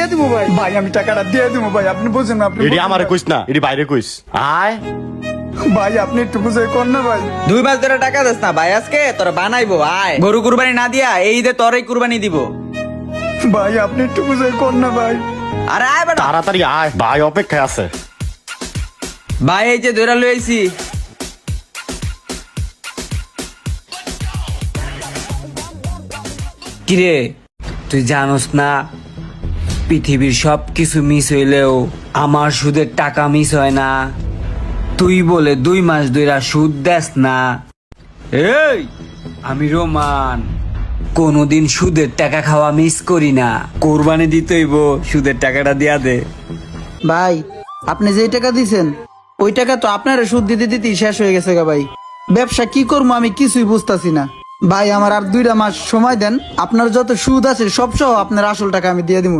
দিয়ে দিব ভাই। ভাই আমি টাকাটা দিয়ে দিব ভাই আপনি বুঝেন না আপনি বুঝেন আমারে। কইস না এটি বাইরে কইস। আয়। ভাই আপনি একটু বুঝে কর না ভাই। দুই মাস ধরে টাকা দিস না ভাই আজকে তোর বানাইবো আয়। গরু কুরবানি না দিয়া এই ঈদে তোরই কুরবানি দিব। ভাই আপনি একটু বুঝে কর না ভাই। আরে আয় বেটা। তাড়াতাড়ি আয় ভাই অপেক্ষায় আছে। ভাই এই যে ধরে লইছি কিরে তুই জানোস না পৃথিবীর সব কিছু মিস হইলেও আমার সুদের টাকা মিস হয় না। তুই বলে দুই মাস ধইরা সুদ দেস না। এই, আমি রোমান। কোনোদিন সুদের টাকা খাওয়া মিস করি না। কোরবানি দিতেইব সুদের টাকাটা দিয়া দে। ভাই, আপনি যেই টাকা দিছেন, ওই টাকা তো আপনার সুদ দিতে দিতেই শেষ হয়ে গেছে গা ভাই। ব্যবসা কি করব আমি কিছুই বুঝতাছি না। ভাই, আমার আর দুইটা মাস সময় দেন, আপনার যত সুদ আছে সব সহ আপনার আসল টাকা আমি দিয়ে দিব